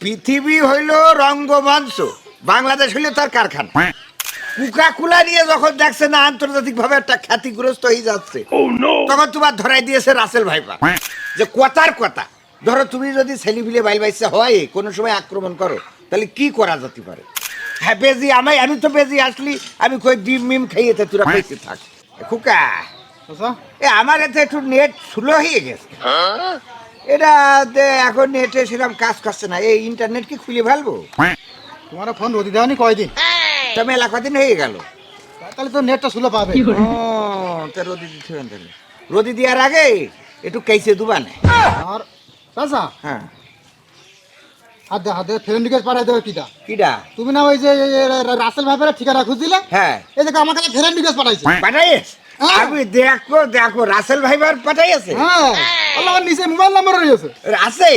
পৃথিবী হইল রঙ্গমঞ্চ বাংলাদেশ হইল তার কারখানা। নিয়ে যখন দেখছে না আন্তর্জাতিক ভাবে একটা খ্যাতিগ্রস্ত হয়ে যাচ্ছে তখন তোমার ধরাই দিয়েছে রাসেল ভাইপা। যে কথার কথা ধরো তুমি যদি ছেলিবিলে বাইল বাইসে হয় কোনো সময় আক্রমণ করো তাহলে কি করা যেতে পারে? হ্যাঁ বেজি আমি আমি তো বেজি আসলি আমি কই ডিম মিম খাইয়েতে তোরা বেঁচে থাক। খুকা আচ্ছা। এ আমার এতে একটু নেট স্লো হয়ে গেছে। এটা এখন নেটে সেরকম কাজ করছে না। এই ইন্টারনেট কি খুলে ফেলব? তোমার ফোন রোদি দেওয়ানি কয়দিন? তা মেলা কদিন হয়ে গেল। তাহলে তো নেটটা সুলো পাবে তা রোদি দিতে হবে তাহলে। রোদি দেওয়ার আগে একটু কেসে দুবানে আর চাচা হ্যাঁ। হাত দে হাত দে ফ্রেন্ড রিকোয়েস্ট পাঠাই দেবে কিটা। কিডা? তুমি না ওই যে রাসেল ভাইপের ঠিকানা খুঁজছিলে? হ্যাঁ। এই যে আমার কাছে ফ্রেন্ড রিকোয়েস্ট পাঠাইছে। পাঠাইস হ্যাঁ। আমি দেখো দেখো রাসেল ভাইবার পাঠাইছে হ্যাঁ। আমার নিচে মোবাইল নাম্বার রয়েছে আছে?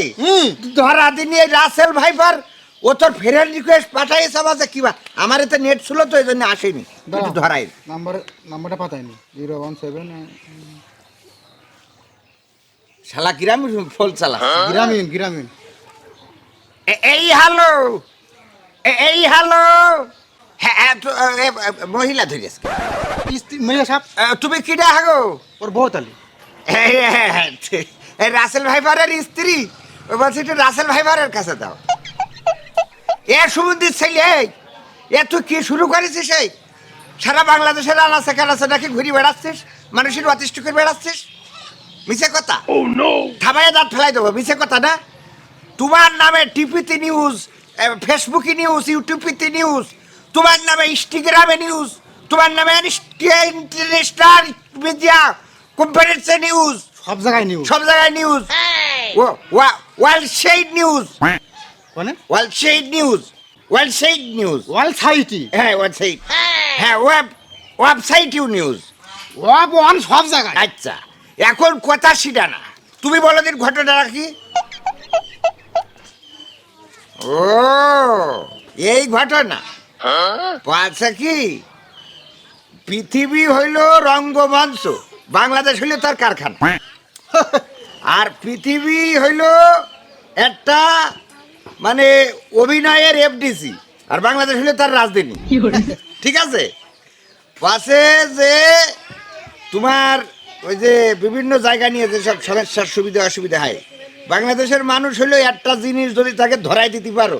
ধরা দিন এই রাসেল ভাইবার ও তোর রিকোয়েস্ট পাঠাইছে আমাকে কিবা আমার এতে নেট ছিল তো এই জন্য আসেনি ধরাই। নাম্বার নাম্বারটা পাঠাইনি। জিরো ওয়ান সেভেন শালা কিরাম ফল চালা। গ্রামীণ গ্রামীণ। এই হ্যালো এই হ্যালো। হ্যাঁ এ, মহিলা স্ত্রী মেয়ে সাপ তুমি কিডা হাগো? ওর এই, এই রাসেল স্ত্রী ও বলছি একটু রাসেল কাছে দাও এ ছেলে এ তুই কি শুরু করেছিস এই সারা বাংলাদেশের আনাচে কানাচে নাকি ঘুরে বেড়াচ্ছিস মানুষের অতিষ্ঠ করে বেড়াচ্ছিস মিছে কথা দাঁত ফেলাই দেবো মিছে কথা না তোমার নামে টিপিতে নিউজ ফেসবুকে নিউজ ইউটিউবিতে নিউজ তোমার নামে ইনস্টাগ্রামে নিউজ তোমার নামে ইন্টারন্যাশনাল মিডিয়া কনফারেন্সে নিউজ সব জায়গায় নিউজ সব জায়গায় নিউজ ওয়ার্ল্ড সেইড নিউজ মানে? World wide news world wide news ওয়াল সাইটি হ্যাঁ ওয়েবসাইট হ্যাঁ ওয়েব ওয়েবসাইট ইউ নিউজ ওয়াব ওয়ান সব জায়গায়। আচ্ছা এখন কথা সেটা না। তুমি বলো দিন ঘটনাটা কি? ও এই ঘটনা। আচ্ছা কি? পৃথিবী হইল রঙ্গমঞ্চ। বাংলাদেশ হইল তার কারখানা। আর পৃথিবী হইল একটা মানে অভিনয়ের এফডিসি আর বাংলাদেশ হইল তার রাজধানী। ঠিক আছে? পাশে যে তোমার ওই যে বিভিন্ন জায়গা নিয়ে যেসব সমস্যার সুবিধা অসুবিধা হয় বাংলাদেশের মানুষ হলো একটা জিনিস যদি তাকে ধরাই দিতে পারো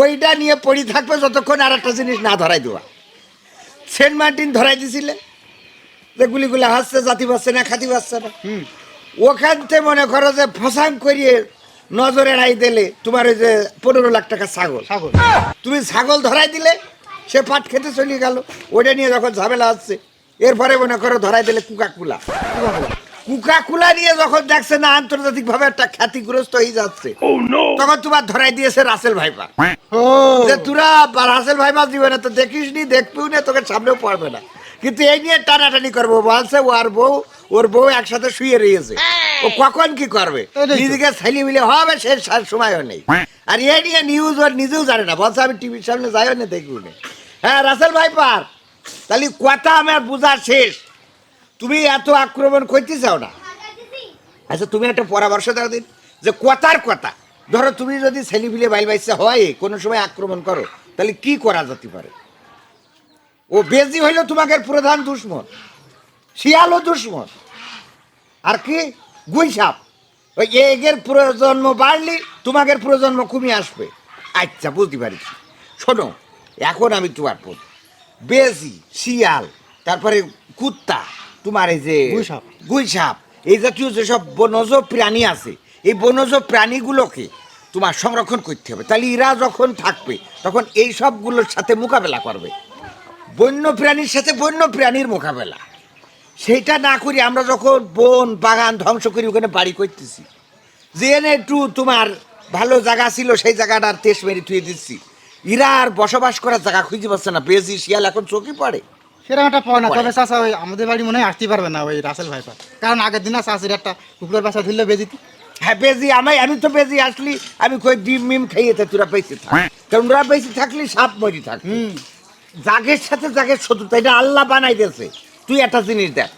ওইটা নিয়ে পড়ি থাকবে যতক্ষণ আর একটা জিনিস না ধরাই দেওয়া। সেন্ট মার্টিন ধরাই দিছিলে? যে গুলিগুলো হাসছে জাতি পাচ্ছে না খাতি পাচ্ছে না। ওখান থেকে মনে করো যে ফসাং করিয়ে নজরে দিলে তোমার ওই যে পনেরো লাখ টাকা ছাগল। সাগর তুমি ছাগল ধরাই দিলে সে পাট খেতে চলে গেল। ওটা নিয়ে যখন ঝামেলা হচ্ছে এরপরে মনে করো ধরাই দিলে কুকাকুলা কুকাকুলা নিয়ে যখন দেখছে না আন্তর্জাতিক ভাবে একটা খ্যাতিগ্রস্ত হয়ে যাচ্ছে তখন তোমার ধরাই দিয়েছে রাসেল ভাইপা। যে তোরা রাসেল ভাইপা জীবনে তো দেখিস নি দেখবিও না তোকে সামনেও পড়বে না। কিন্তু এই নিয়ে টানাটানি করব। বলছে ও আর বউ ওর বউ একসাথে শুয়ে রয়েছে। ও কখন কি করবে? নিজেকে ছেলে মিলে হবে সে সময়ও নেই। আর এই নিয়ে নিউজ ওর নিজেও জানে না। বলছে আমি টিভির সামনে যাইও না দেখব না। হ্যাঁ রাসেল ভাইপার তাহলে কথা আমার বোঝা শেষ। তুমি এত আক্রমণ করতে চাও না। আচ্ছা তুমি একটা পরামর্শ দাও দিন যে কথার কথা। ধরো তুমি যদি ছেলিবিলে বাইল বাইসে হয় কোনো সময় আক্রমণ করো তাহলে কি করা যেতে পারে? ও বেজি হইল তোমাকে প্রধান দুশ্মন শিয়ালও দুশ্মন আর কি গুইসাপ। ওই এগের প্রজন্ম বাড়লি তোমাদের প্রজন্ম কমে আসবে। আচ্ছা বুঝতে পারছি। শোনো এখন আমি তোমার পদ বেজি শিয়াল তারপরে কুত্তা তোমার এই যে গুইসাপ। গুইসাপ এই জাতীয় যেসব বনজ প্রাণী আছে এই বনজ প্রাণীগুলোকে তোমার সংরক্ষণ করতে হবে। তাহলে এরা যখন থাকবে তখন এই সবগুলোর সাথে মোকাবেলা করবে। বন্য প্রাণীর সাথে বন্য প্রাণীর মোকাবেলা। সেইটা না করি আমরা যখন বন বাগান ধ্বংস করি ওখানে বাড়ি করতেছি। যেখানে একটু তোমার ভালো জায়গা ছিল সেই জায়গাটার তেস মেরে থুয়ে দিচ্ছি। এরা আর বসবাস করার জায়গা খুঁজে পাচ্ছে না বেজি শিয়াল এখন চোখে পড়ে। সেরকম একটা পয় না তবে চাষা ওই আমাদের বাড়ি মনে হয় আসতে পারবে না ওই রাসেল ভাইপার। কারণ আগের দিন চাষির একটা কুকুরের বাসা ধরলে বেজিতি। হ্যাঁ বেজি আমি আমি তো বেজি আসলি আমি কই ডিম মিম খাইয়েতে তোরা বেঁচে থাক। কারণ ওরা বেঁচে থাকলে সাপ মরি থাক হুম। জাগের সাথে জাগের শত্রুতা এটা আল্লাহ বানাই দিয়েছে তুই একটা জিনিস দেখ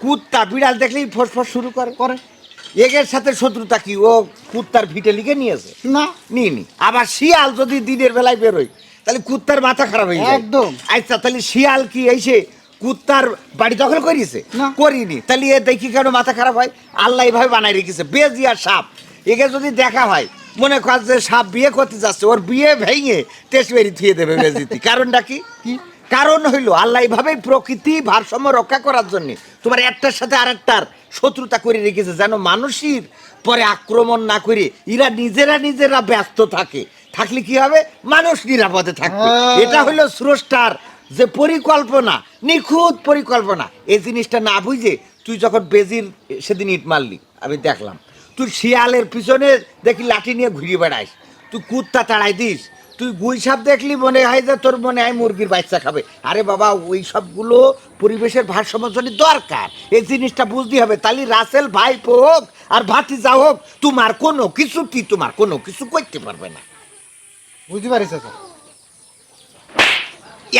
কুত্তা বিড়াল দেখলেই ফসফস শুরু করে। করে। এগের সাথে শত্রুতা কি? ও কুত্তার ভিটে লিখে নিয়েছে? না। নিয়ে নি। আবার শিয়াল যদি দিনের বেলায় বেরোয় তাহলে কুত্তার মাথা খারাপ হয়ে যায়। একদম। আচ্ছা তাহলে শিয়াল কি এসে কুত্তার বাড়ি দখল করিয়েছে? না। করিনি। তাহলে এ দেখি কেন মাথা খারাপ হয়? আল্লাহ এইভাবে বানাই রেখেছে। বেজি আর সাপ। একে যদি দেখা হয় মনে কর যে সাপ বিয়ে করতে যাচ্ছে ওর বিয়ে ভেঙে টেস্ট বেরি থুয়ে দেবে বেজিতি। কারণটা কি? কারণ হইল আল্লাহ এইভাবে প্রকৃতি ভারসাম্য রক্ষা করার জন্য তোমার একটার সাথে আরেকটার শত্রুতা করে রেখেছে যেন মানুষের পরে আক্রমণ না করে এরা নিজেরা নিজেরা ব্যস্ত থাকে। থাকলে কি হবে? মানুষ নিরাপদে থাকবে। হ্যাঁ। এটা হলো স্রষ্টার যে পরিকল্পনা নিখুঁত পরিকল্পনা। এই জিনিসটা না বুঝে তুই যখন বেজির সেদিন ইট মারলি আমি দেখলাম। তুই শিয়ালের পিছনে দেখি লাঠি নিয়ে ঘুরিয়ে বেড়াইস। তুই কুত্তা তাড়াই দিস। তুই গুই সাপ দেখলি মনে হয় যে তোর মনে হয় মুরগির বাচ্চা খাবে। আরে বাবা ওই সবগুলো পরিবেশের ভারসাম্যের জন্য দরকার। এই জিনিসটা বুঝতে হবে। তাহলে রাসেল ভাই হোক আর ভাতি যা হোক তোমার কোনো কিছু কি তোমার কোনো কিছু করতে পারবে না। বুঝতে পারিস স্যার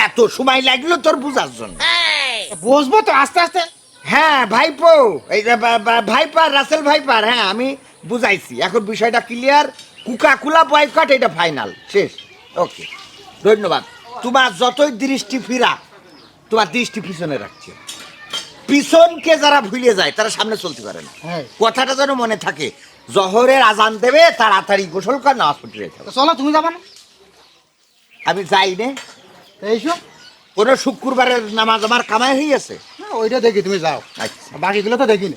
এত সময় লাগল তোর বুঝার জন্য। বসবো তো আস্তে আস্তে। হ্যাঁ ভাইপো। এই ভাইপার রাসেল ভাইপার হ্যাঁ আমি বুঝাইছি। এখন বিষয়টা ক্লিয়ার কুকা কুলা বয়কট এটা ফাইনাল শেষ। ওকে ধন্যবাদ। তোমার যতই দৃষ্টি ফিরা তোমার দৃষ্টি পিছনে রাখছে। পিছনকে যারা ভুলে যায় তারা সামনে চলতে পারে না। হ্যাঁ। কথাটা যেন মনে থাকে জহরের আজান দেবে তাড়াতাড়ি গোসল কর নামাজ পড়তে চলো তুমি যাবা না? আমি যাই নে। এইসব কোনো শুক্রবারের নামাজ আমার কামাই হয়ে গেছে। না ওইটা দেখি তুমি যাও। আচ্ছা। বাকিগুলো তো দেখিনি।